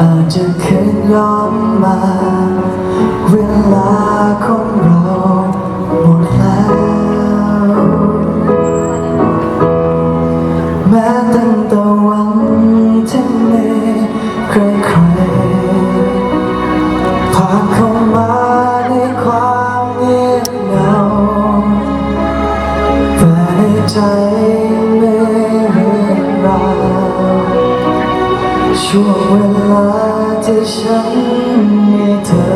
อาจจะคืนย้อนมา เวลาของเราหมดแล้ว แม้ตั้งแต่วันที่ไมีใครๆผ่านเข้ามาในความเงียบเหงาแต่ในใจ ช่วงเวลาที่ฉันมีเธอ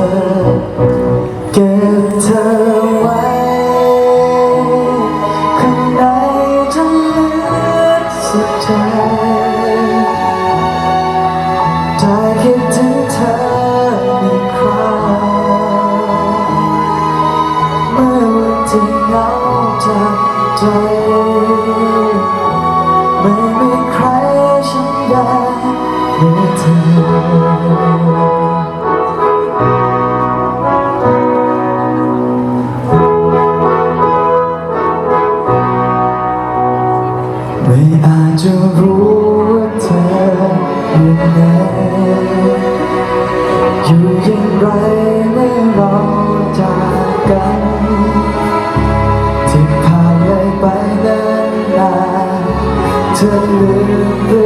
เก็บเธอไว้ ข้างในจนลึกสุดใจได้คิดถึงเธออีกครั้งเมื่อวันที่เหงาจากใจ อยู่ไหนอยู่ยังไรไม่รอจากกันที่ผ่านเลยไปนานนานเธอลืม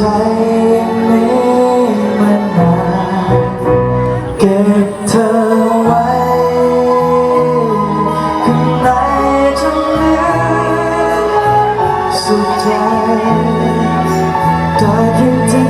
ใจนี้มันานเก็บเธอไว้ข้างในจนลึกสุดใจได้คิดถึง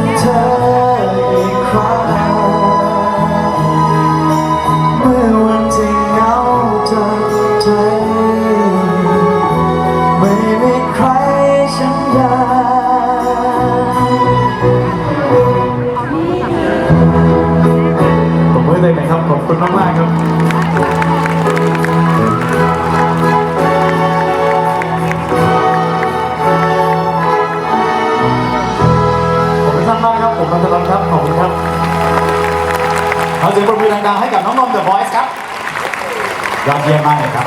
เอาเสียงปรบมือดังๆให้กับน้องนนท์เดอะ Voice ครับยอดเยี่ยมมากเลยครับ